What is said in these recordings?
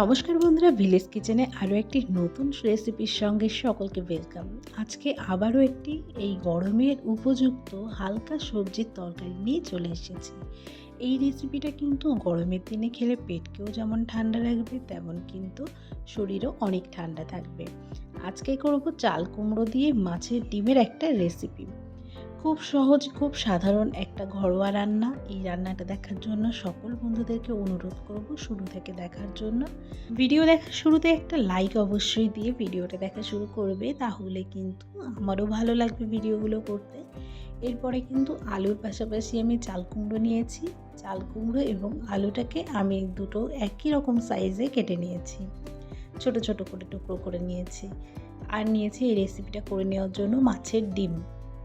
নমস্কার বন্ধুরা, ভিলেজ কিচেনে আরও একটি নতুন রেসিপির সঙ্গে সকলকে ওয়েলকাম আজকে আবারও একটি এই গরমের উপযুক্ত হালকা সবজির তরকারি নিয়ে চলে এসেছি। এই রেসিপিটা কিন্তু গরমের দিনে খেলে পেটকেও যেমন ঠান্ডা রাখবে, তেমন কিন্তু শরীরও অনেক ঠান্ডা থাকবে। আজকে করব চাল কুমড়ো দিয়ে মাছের ডিমের একটা রেসিপি খুব সহজ, খুব সাধারণ একটা ঘরোয়া রান্না। এই রান্নাটা দেখার জন্য সকল বন্ধুদেরকে অনুরোধ করব শুরু থেকে দেখার জন্য। ভিডিও দেখার শুরুতে একটা লাইক অবশ্যই দিয়ে ভিডিওটা দেখা শুরু করবে, তাহলে কিন্তু আমারও ভালো লাগবে ভিডিওগুলো করতে। এরপরে কিন্তু আলুর পাশাপাশি আমি চাল কুমড়ো নিয়েছি। চাল কুমড়ো এবং আলুটাকে আমি দুটো একই রকম সাইজে কেটে নিয়েছি। ছোট ছোট করে টুকরো করে নিয়েছি। আর নিয়েছি এই রেসিপিটা করে নেওয়ার জন্য মাছের ডিম।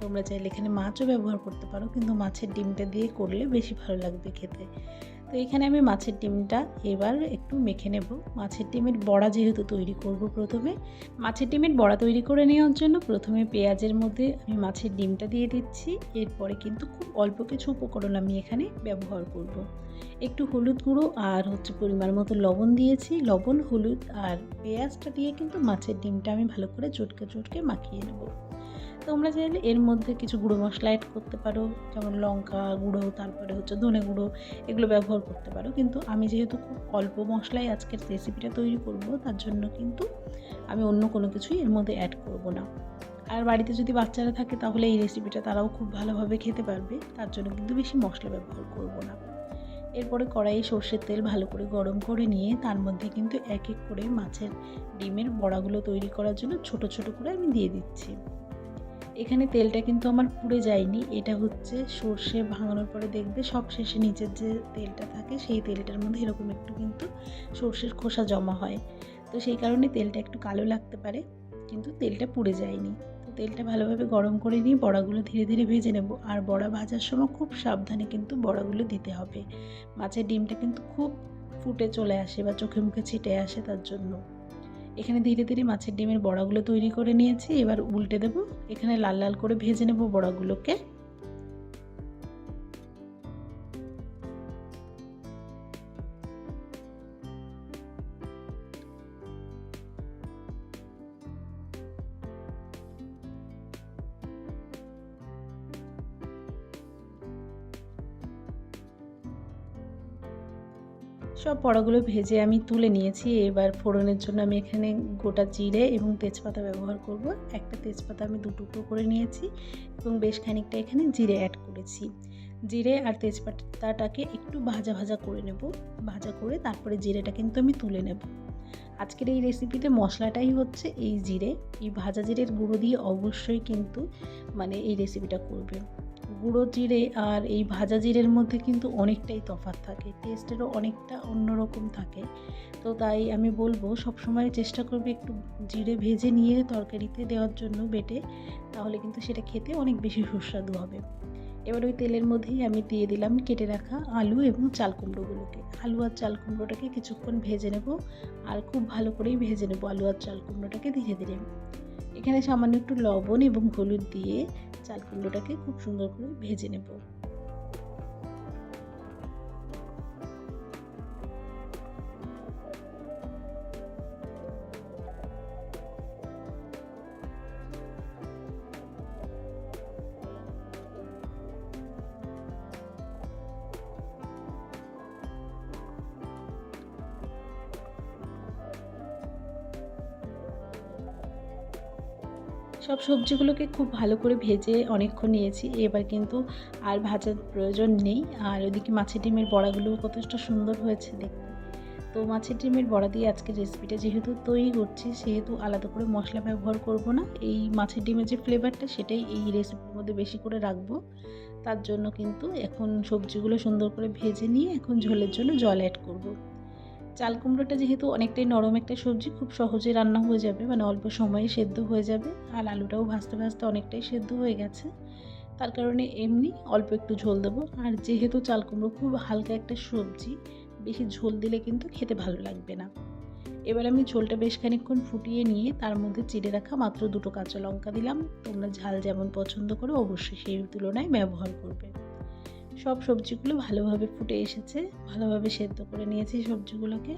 তোমরা চাইলে এখানে মাছও ব্যবহার করতে পারো, কিন্তু মাছের ডিমটা দিয়ে করলে বেশি ভালো লাগবে খেতে। তো এখানে আমি মাছের ডিমটা এবার একটু মেখে নেব। মাছের ডিমের বড়া যেহেতু তৈরি করব প্রথমে, মাছের ডিমের বড়া তৈরি করে নেওয়ার জন্য প্রথমে পেঁয়াজের মধ্যে আমি মাছের ডিমটা দিয়ে দিচ্ছি। এরপরে কিন্তু খুব অল্প কিছু উপকরণ আমি এখানে ব্যবহার করব। একটু হলুদ গুঁড়ো আর হচ্ছে পরিমাণ মতো লবণ দিয়েছি। লবণ, হলুদ আর পেঁয়াজটা দিয়ে কিন্তু মাছের ডিমটা আমি ভালো করে চটকে চটকে মাখিয়ে নেব। তোমরা চাইলে এর মধ্যে কিছু গুঁড়ো মশলা অ্যাড করতে পারো, যেমন লঙ্কা গুঁড়ো, তারপরে হচ্ছে ধনে গুঁড়ো, এগুলো ব্যবহার করতে পারো। কিন্তু আমি যেহেতু খুব অল্প মশলাই আজকের রেসিপিটা তৈরি করব, তার জন্য কিন্তু আমি অন্য কোনো কিছুই এর মধ্যে অ্যাড করব না। আর বাড়িতে যদি বাচ্চারা থাকে, তাহলে এই রেসিপিটা তারাও খুব ভালোভাবে খেতে পারবে, তার জন্য কিন্তু বেশি মশলা ব্যবহার করব না। এরপরে কড়াইয়ে সর্ষের তেল ভালো করে গরম করে নিয়ে, তার মধ্যে কিন্তু এক এক করে মাছের ডিমের বড়াগুলো তৈরি করার জন্য ছোট ছোট করে আমি দিয়ে দিচ্ছি। এখানে তেলটা কিন্তু আমার পুড়ে যায়নি। এটা হচ্ছে সর্ষে ভাঙানোর পরে দেখবে সব শেষে নিচের যে তেলটা থাকে, সেই তেলটার মধ্যে এরকম একটু কিন্তু সর্ষের খোসা জমা হয়। তো সেই কারণে তেলটা একটু কালো লাগতে পারে, কিন্তু তেলটা পুড়ে যায়নি। তো তেলটা ভালোভাবে গরম করে নিয়ে বড়াগুলো ধীরে ধীরে ভেজে নেব। আর বড়া ভাজার সময় খুব সাবধানে কিন্তু বড়াগুলো দিতে হবে। মাছের ডিমটা কিন্তু খুব ফুটে চলে আসে বা চোখে মুখে ছিটে আসে তার জন্য। এখানে ধীরে ধীরে মাছের ডিমের বড়াগুলো তৈরি করে নিয়েছি। এবার উল্টে দেব। এখানে লাল লাল করে ভেজে নেব বড়াগুলোকে। সব বড়াগুলো ভেজে আমি তুলে নিয়েছি। এবার ফোড়নের জন্য আমি এখানে গোটা জিরে এবং তেজপাতা ব্যবহার করব। একটা তেজপাতা আমি দু টুকরো করে নিয়েছি এবং বেশ খানিকটা এখানে জিরে অ্যাড করেছি। জিরে আর তেজপাতাটাকে একটু ভাজা ভাজা করে নেব। ভাজা করে তারপরে জিরেটা কিন্তু আমি তুলে নেব। আজকের এই রেসিপিতে মশলাটাই হচ্ছে এই জিরে। এই ভাজা জিরের গুঁড়ো দিয়ে অবশ্যই কিন্তু মানে এই রেসিপিটা করবে গুঁড়ো জিরে আর এই ভাজা জিরের মধ্যে কিন্তু অনেকটাই তফাৎ থাকে। টেস্টেরও অনেকটা অন্যরকম থাকে। তো তাই আমি বলব, সবসময় চেষ্টা করবে একটু জিরে ভেজে নিয়ে তরকারিতে দেওয়ার জন্য বেটে, তাহলে কিন্তু সেটা খেতে অনেক বেশি সুস্বাদু হবে। এবার ওই তেলের মধ্যেই আমি দিয়ে দিলাম কেটে রাখা আলু এবং চাল কুমড়োগুলোকে। আলু আর চাল কুমড়োটাকে কিছুক্ষণ ভেজে নেব, আর খুব ভালো করেই ভেজে নেব আলু আর চাল কুমড়োটাকে ধীরে ধীরে। এখানে সামান্য একটু লবণ এবং হলুদ দিয়ে চাল কুমড়োটাকে খুব সুন্দর করে ভেজে নেব। সব সবজিগুলোকে খুব ভালো করে ভেজে অনেকক্ষণ নিয়েছি। এবার কিন্তু আর ভাজার প্রয়োজন নেই। আর ওদিকে মাছের ডিমের বড়াগুলো কতটা সুন্দর হয়েছে দেখতে। তো মাছের ডিমের বড়া দিয়ে আজকে রেসিপিটা যেহেতু তৈরি করছি, সেহেতু আলাদা করে মশলা ব্যবহার করব না। এই মাছের ডিমের যে ফ্লেভারটা সেটাই এই রেসিপির মধ্যে বেশি করে রাখব। তার জন্য কিন্তু এখন সবজিগুলো সুন্দর করে ভেজে নিয়ে এখন ঝোলের জন্য জল অ্যাড করব। চাল কুমড়োটা যেহেতু অনেকটাই নরম একটা সবজি, খুব সহজে রান্না হয়ে যাবে মানে অল্প সময়ে সেদ্ধ হয়ে যাবে। আর আলুটাও ভাজতে ভাজতে অনেকটাই সেদ্ধ হয়ে গেছে। তার কারণে এমনি অল্প একটু ঝোল দেবো। আর যেহেতু চাল কুমড়ো খুব হালকা একটা সবজি, বেশি ঝোল দিলে কিন্তু খেতে ভালো লাগবে না। এবার আমি ঝোলটা বেশ খানিকক্ষণ ফুটিয়ে নিয়ে তার মধ্যে চিড়ে রাখা মাত্র দুটো কাঁচা লঙ্কা দিলাম। তোমরা ঝাল যেমন পছন্দ করো, অবশ্যই সেই তুলনায় ব্যবহার করবে। সব সবজিগুলো ভালোভাবে ফুটে এসেছে, ভালোভাবে সেদ্ধ করে নিয়েছি সবজিগুলোকে।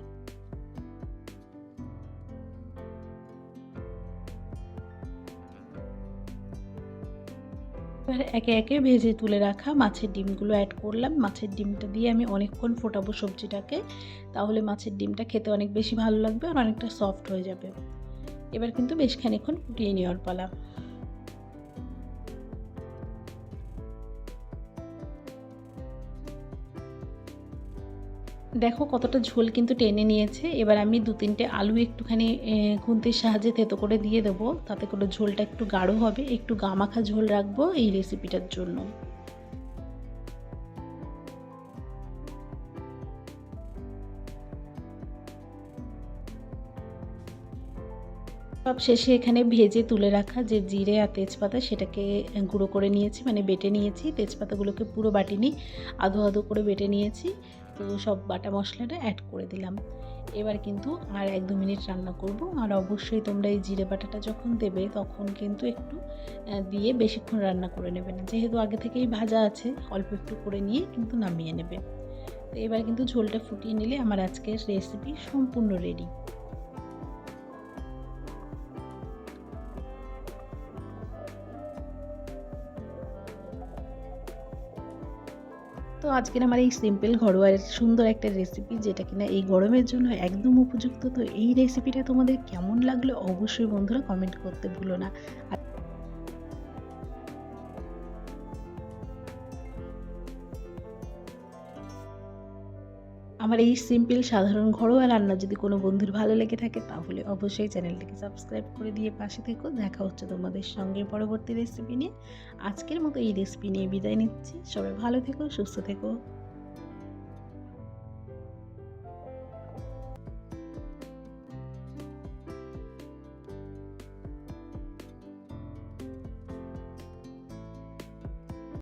এবার একে একে ভেজে তুলে রাখা মাছের ডিমগুলো অ্যাড করলাম। মাছের ডিমটা দিয়ে আমি অনেকক্ষণ ফোটাবো সবজিটাকে, তাহলে মাছের ডিমটা খেতে অনেক বেশি ভালো লাগবে আর অনেকটা সফট হয়ে যাবে। এবার কিন্তু বেশ খানিক্ষণ ফুটিয়ে নেওয়ার পালা। দেখো কতটা ঝোল কিন্তু টেনে নিয়েছে। এবার আমি দু তিনটে আলু একটুখানি খুন্তির সাহায্যে থেতো করে দিয়ে দেবো। তাতে করে ঝোলটা একটু গাঢ় হবে। একটু গামাখা ঝোল রাখব এই রেসিপিটার জন্য। সব শেষে এখানে ভেজে তুলে রাখা যে জিরে আর তেজপাতা সেটাকে গুঁড়ো করে নিয়েছি মানে বেটে নিয়েছি। তেজপাতাগুলোকে পুরো বাটিনি আধো আধো করে বেটে নিয়েছি। তো সব বাটা মশলাটা অ্যাড করে দিলাম। এবার কিন্তু আর এক দু মিনিট রান্না করব। আর অবশ্যই তোমরা এই জিরে বাটাটা যখন দেবে, তখন কিন্তু একটু দিয়ে বেশিক্ষণ রান্না করে নেবে না যেহেতু আগে থেকেই ভাজা আছে, অল্প একটু করে নিয়ে কিন্তু নামিয়ে নেবে তো এবার কিন্তু ঝোলটা ফুটিয়ে নিলে আমার আজকের রেসিপি সম্পূর্ণ রেডি তো আজকের আমার এই সিম্পল ঘরোয়া সুন্দর একটা রেসিপি যেটা কিনা এই গরমের জন্য একদম উপযুক্ত। তো এই রেসিপিটা তোমাদের কেমন লাগল অবশ্যই বন্ধুরা কমেন্ট করতে ভুলো না। আমার এই সিম্পল সাধারণ ঘরোয়া রান্না যদি কোনো বন্ধুর ভালো লেগে থাকে, তাহলে অবশ্যই চ্যানেলটিকে সাবস্ক্রাইব করে দিয়ে পাশে থেকো। দেখা হচ্ছে তোমাদের সঙ্গে পরবর্তী রেসিপি নিয়ে। আজকের মতো এই রেসিপি নিয়ে বিদায় নিচ্ছি। সবাই ভালো থেকো, সুস্থ থেকো।